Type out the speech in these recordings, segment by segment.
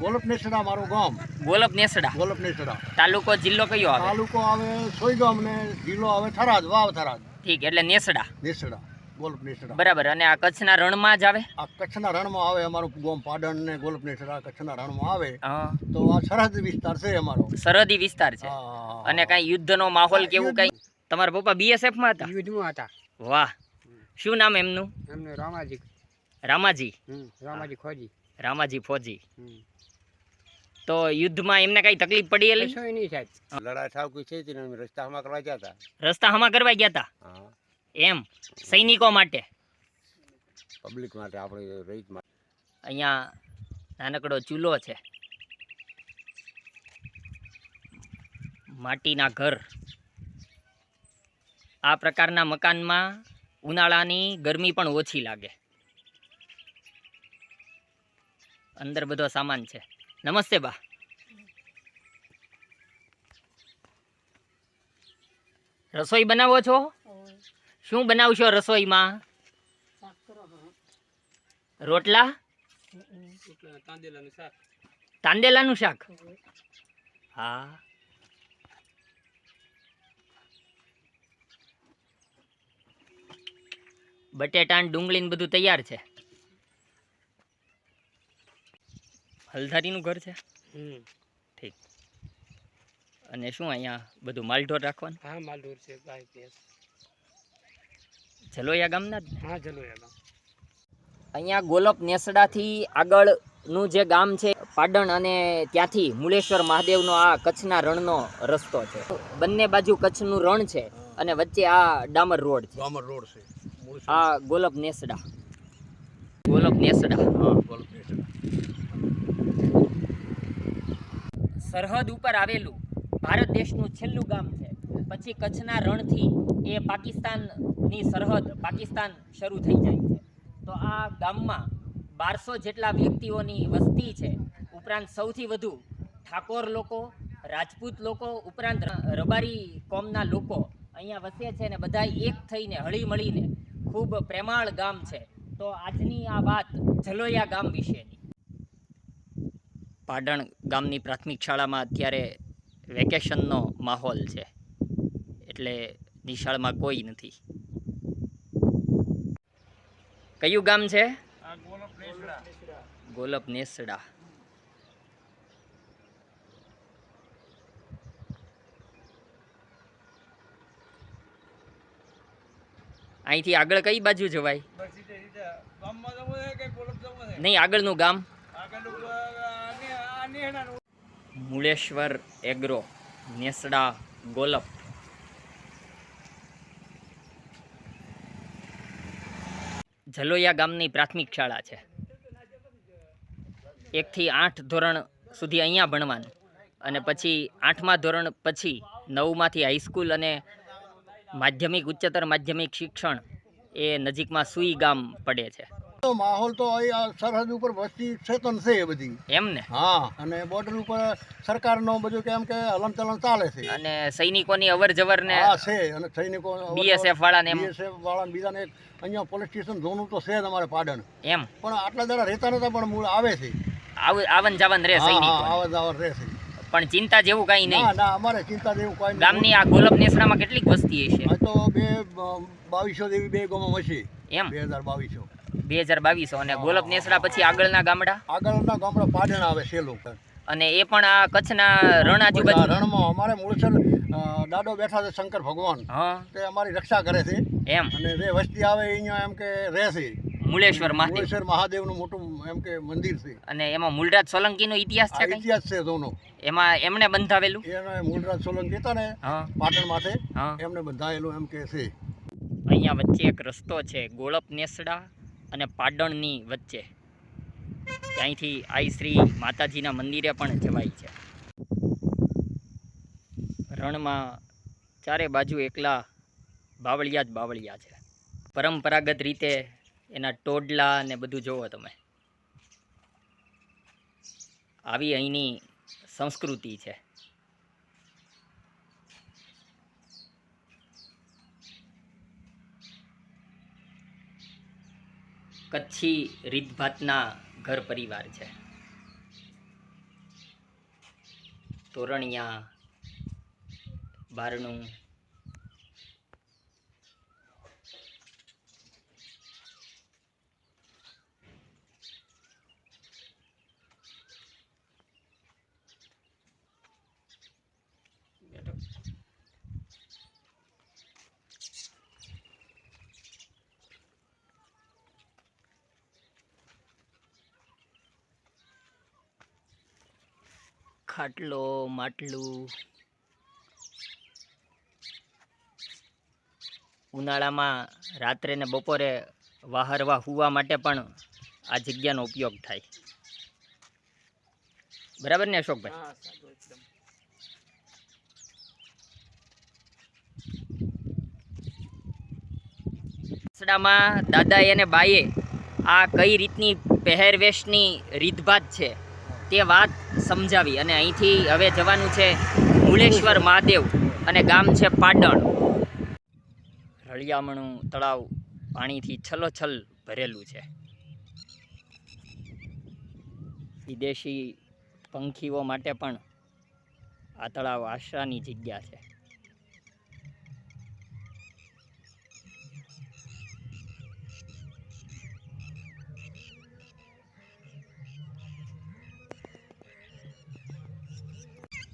ગોલપ નેસડા મારું ગામ. ગોલપ નેસડા. ગોલપ નેસડા. તાલુકો જિલ્લો કયો આવે? તાલુકો આવે સોયગામ ને જિલ્લો આવે થરાદ વાવ થરાદ. ઠીક એટલે નેસડા. નેસડા ગોલપ નેસડા. બરાબર અને આ કચ્છના રણમાં જ આવે? આ કચ્છના રણમાં આવે અમારું ગામ પાડણ ને ગોલપ નેસડા કચ્છના રણમાં આવે. હા. તો આ સરહદ વિસ્તાર છે અમારો. સરહદી વિસ્તાર છે. અને કઈ યુદ્ધનો માહોલ કેવું કઈ? તમારા પપ્પા બીએસએફમાં હતા? યુદ્ધમાં હતા. વાહ. શું નામ એમનું? એમનું રામાજી. રામાજી. રામાજી ખોજી રામાજી ફોજી. તો યુદ્ધમાં એમને કઈ તકલીફ પડી એલી? કશોય નહીં સાહેબ. લડાઈ થાવ કોઈ છે અમે રસ્તા હમા કરવા ગયા હતા. રસ્તા હમા કરવા ગયા હતા? એમ? સૈનિકો માટે? પબ્લિક માટે આપણે રહીત માટે. અહીંયા નાનકડો ચૂલો છે. માટીના ઘર. આ પ્રકારના મકાનમાં ઉનાળાની ગરમી પણ ઓછી લાગે. અંદર બધો સામાન છે. નમસ્તે બા. રસોઈ બનાવો છો? શું બનાવશો રસોઈમાં? રોટલા? તાંદેલાનું શાક. હા. બટેટા ડુંગળી ને બધું તૈયાર છે. હલધારીનું ઘર છે? હમ. ઠીક. અને શું અહીંયા બધું માલઢોર રાખવાનું? હા માલઢોર છે ગાય ભેંસ જલોયા ગામના જ હા જલોયા ગામ. અહીંયા ગોલપ નેસડાથી આગળનું જે ગામ છે પાડણ અને ત્યાંથી મુલેશ્વર મહાદેવનો આ કચ્છના રણનો રસ્તો છે. બંને બાજુ કચ્છનું રણ છે અને વચ્ચે આ ડામર રોડ છે. ડામર રોડ છે. છે. આ ગોલપ નેસડા. ગોલપ નેસડા. હા ગોલપ સરહદ ઉપર આવેલું ભારત દેશનું છેલ્લું ગામ છે. પછી કચ્છના રણથી એ પાકિસ્તાનની સરહદ પાકિસ્તાન શરૂ થઈ જાય છે. તો આ ગામમાં બારસો જેટલા વ્યક્તિઓની વસ્તી છે. ઉપરાંત સૌથી વધુ ઠાકોર લોકો, રાજપૂત લોકો, ઉપરાંત રબારી કોમના લોકો અહીંયા વસે છે ને બધા એક થઈને હળી મળીને ખૂબ પ્રેમાળ ગામ છે. તો આજની આ વાત જલોયા ગામ વિશેની. પાટણ ગામની પ્રાથમિક શાળામાં અત્યારે વેકેશનનો માહોલ છે. એટલે નિશાળમાં કોઈ નથી. કયું ગામ છે? ગોલપ નેસડા. અહીંથી આગળ કઈ બાજુ જવાય? નહીં આગળનું ગામ. મુળેશ્વર એગ્રો, નેસડા, ગોલપ. જલોયા ગામની પ્રાથમિક શાળા છે. એકથી આઠ ધોરણ સુધી અહીંયા ભણવાનું અને પછી આઠમા ધોરણ પછી નવમાંથી હાઈસ્કૂલ અને માધ્યમિક, ઉચ્ચતર માધ્યમિક શિક્ષણ એ નજીકમાં સુઈ ગામ પડે છે. તો માહોલ તો સરહદ ઉપર વસ્તી ચેતન છે એ બધી. એમ ને? હા અને બોર્ડર ઉપર સરકારનો બધું કેમ કે હલનચલન ચાલે છે. અને સૈનિકોની અવર જવર ને હા છે અને સૈનિકો બીએસએફ વાળા ને બીએસએફ વાળા બીજા ને અહીંયા પોલીસ સ્ટેશન ઝોન તો છે જ અમારે પાડણ. એમ? પણ આટલા દાડા રહેતા નતા પણ મૂળ આવે છે. આવ આવન જાવન રે હા હા સૈનિકો. આવન જાવન રહે છે. પણ ચિંતા જેવું કઈ નહીં. ના અમારે ચિંતા જેવું કઈ નહીં. ગામની આ ગોલબ નેસડામાં કેટલીક વસ્તી હશે? તો બે બાવીસો જેવી બે ગામો હશે એમ? બે હજાર બાવીસો. બે હજાર બાવીસો અને ગોલપ નેસડા પછી આગળના ગામડા? આગળના ગામડા પાટણ આવે સેલું અને એ પણ આ કચ્છના રણ આજુબાજુ? રણમાં અમારે મૂળસર દાદો બેઠા છે શંકર ભગવાન. હા. તે અમારી રક્ષા કરે છે. એમ. અને જે વસ્તી આવે અહીંયા એમ કે રહે છે. મુળેશ્વર મહાદેવ. મહાદેવનું મોટું એમ કે મંદિર છે. અને એમાં મૂળરાજ સોલંકીનો ઇતિહાસ છે ઇતિહાસ છે દોનો એમાં એમણે બંધાવેલું? એને મૂળરાજ સોલંકી હતા ને પાટણ માટે એમને બંધાયેલું એમ કે છે. અહીંયા વચ્ચે એક રસ્તો છે ગોળપ નેસડા. અને પાડણની વચ્ચે. ત્યાંથી આઈ શ્રી માતાજીના મંદિરે પણ જવાય છે. રણમાં ચારે બાજુ એકલા બાવળિયા જ બાવળિયા છે. પરંપરાગત રીતે એના ટોડલા ને બધું જોવો તમે. આવી અહીંની સંસ્કૃતિ છે. કચ્છી રીતભાતના ઘર પરિવાર છે. તોરણિયા બારણું ખાટલો માટલું. ઉનાળામાં રાત્રે ને બપોરે વાહરવા હુવા માટે પણ આ જગ્યાનો ઉપયોગ થાય. બરાબર ને અશોકભાઈ? દાદા એને બાઈએ રસડામાં અને આ કઈ રીતની પહેરવેશની રીતભાત છે? તે વાત સમજાવી અને અહીંથી હવે જવાનું છે મુલેશ્વર મહાદેવ અને ગામ છે પાટણ રળિયામણું તળાવ પાણીથી છલોછલ ભરેલું છે. વિદેશી પંખીઓ માટે પણ આ તળાવ આશાની જગ્યા છે.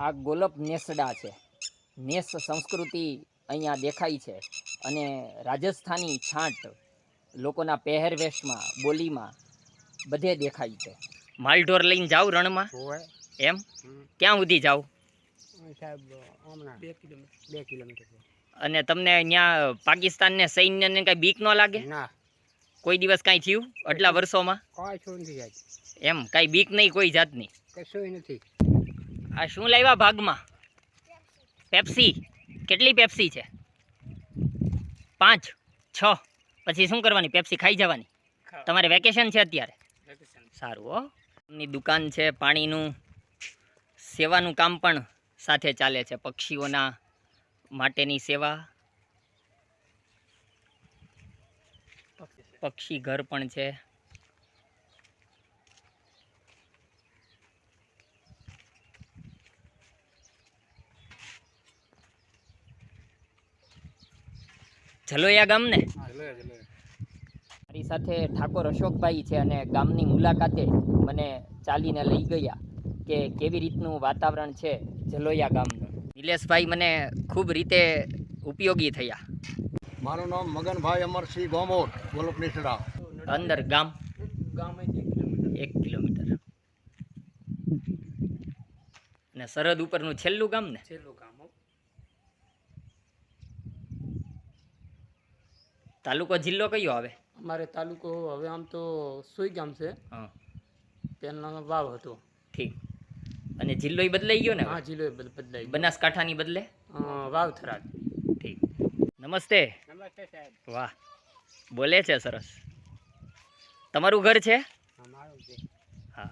આ ગોલપ નેસડા છે. નેસ સંસ્કૃતિ અહીંયા દેખાય છે અને રાજસ્થાની છાંટ લોકોના પહેરવેશમાં બોલીમાં બધે દેખાય છે. માલઢોર લઈને જાવ રણમાં. એમ? ક્યાં સુધી જાવ. અને તમને અહીંયા પાકિસ્તાનને સૈન્યને કઈ બીક ન લાગે? ના. કોઈ દિવસ કાંઈ થયું આટલા વર્ષોમાં? એમ કાંઈ બીક નહીં કોઈ જાતની? કશું નથી. આ શું લાવ્યા ભાગમાં? પેપ્સી. કેટલી પેપ્સી છે? પાંચ છ. પછી શું કરવાની? પેપ્સી ખાઈ જવાની. તમારે વેકેશન છે અત્યારે? સારું હો. એમની દુકાન છે પાણીનું સેવાનું કામ પણ સાથે ચાલે છે પક્ષીઓના માટેની સેવા. પક્ષી ઘર પણ છે. જલોયા ગામ ને મારી સાથે ઠાકોર અશોકભાઈ છે અને ગામની મુલાકાતે મને ચાલીને લઈ ગયા કે કેવી રીતનું વાતાવરણ છે જલોયા ગામનું નિલેશભાઈ મને ખૂબ રીતે ઉપયોગી થયા. મારું નામ મગનભાઈ અમરસિંહ ગોમોર ગોલપ નીસડા અંદર ગામ. ગામ એક કિલોમીટર. એક કિલોમીટર અને સરહદ ઉપરનું છેલ્લું ગામ ને? છેલ્લું ગામ તાલુકો જિલ્લો કયો આવે? અમારે તાલુકો હવે આમ તો સુઈ ગામ છે. હા. પહેલાનો વાવ હતો. ઠીક. અને જિલ્લો એ બદલાઈ ગયો ને હા જિલ્લો એ બદલાઈ બનાસકાંઠાની બદલે? વાવ થરાદ. ઠીક. નમસ્તે. નમસ્તે સાહેબ. વાહ. બોલે છે સરસ. તમારું ઘર છે. હા.